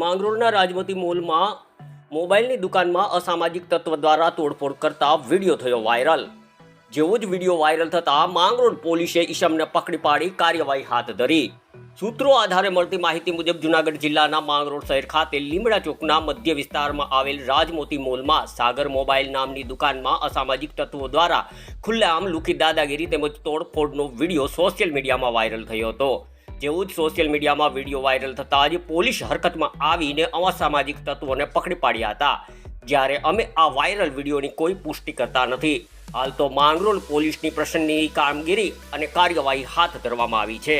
માંગરોળના રાજમતી મોલમાં, મોબાઈલની દુકાનમાં અસામાજિક તત્વ દ્વારા તોડફોડ કરતા વીડિયો થયો વાયરલ. જેવો જ વીડિયો વાયરલ થતાં માંગરોળ પોલીસે ઈશમને પકડી પાડી કાર્યવાહી હાથ ધરી. સૂત્રો આધારે મળતી માહિતી મુજબ જુનાગઢ જિલ્લાના માંગરોળ શહેર ખાતે લીમડા ચોકના મધ્ય વિસ્તારમાં આવેલ રાજમોતી મોલમાં સાગર મોબાઈલ નામની દુકાનમાં અસામાજિક તત્વો દ્વારા ખુલ્લેઆમ લુખી દાદાગીરી તેમજ તોડફોડનો વીડિયો સોશિયલ મીડિયામાં વાયરલ થયો હતો. જેવું જ સોશિયલ મીડિયામાં વીડિયો વાયરલ થતાં જ પોલીસ હરકતમાં આવીને અસામાજિક તત્વોને પકડી પાડ્યા હતા. જ્યારે અમે આ વાયરલ વિડીયોની કોઈ પુષ્ટિ કરતા નથી. હાલ તો માંગરોળ પોલીસની પ્રસન્નની કામગીરી અને કાર્યવાહી હાથ ધરવામાં આવી છે.